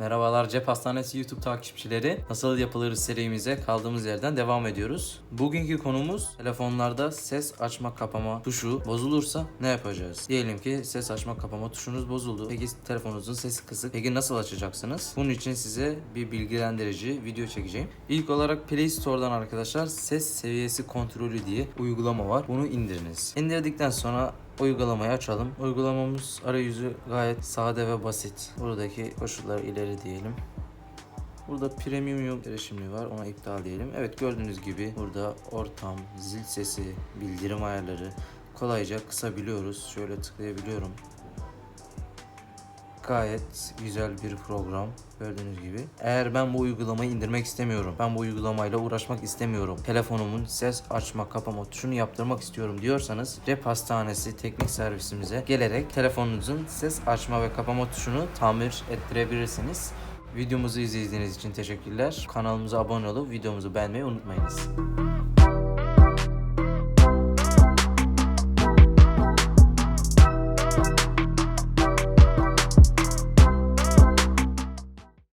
Merhabalar Cep Hastanesi YouTube takipçileri. Nasıl yapılır serimize kaldığımız yerden devam ediyoruz. Bugünkü konumuz telefonlarda ses açma kapama tuşu bozulursa ne yapacağız? Diyelim ki ses açma kapama tuşunuz bozuldu. Peki telefonunuzun sesi kısık. Peki nasıl açacaksınız? Bunun için size bir bilgilendirici video çekeceğim. İlk olarak Play Store'dan arkadaşlar ses seviyesi kontrolü diye uygulama var. Bunu indiriniz. İndirdikten sonra Uygulamayı açalım. Uygulamamız arayüzü gayet sade ve basit. Buradaki koşulları ileri diyelim. Burada premium erişimli var. Ona iptal diyelim. Evet gördüğünüz gibi burada ortam, zil sesi, bildirim ayarları kolayca kısabiliyoruz. Şöyle tıklayabiliyorum. Gayet güzel bir program gördüğünüz gibi. Eğer ben bu uygulamayı indirmek istemiyorum. Ben bu uygulamayla uğraşmak istemiyorum. Telefonumun ses açma kapama tuşunu yaptırmak istiyorum diyorsanız Cep Hastanesi teknik servisimize gelerek telefonunuzun ses açma ve kapama tuşunu tamir ettirebilirsiniz. Videomuzu izlediğiniz için teşekkürler. Kanalımıza abone olup videomuzu beğenmeyi unutmayınız.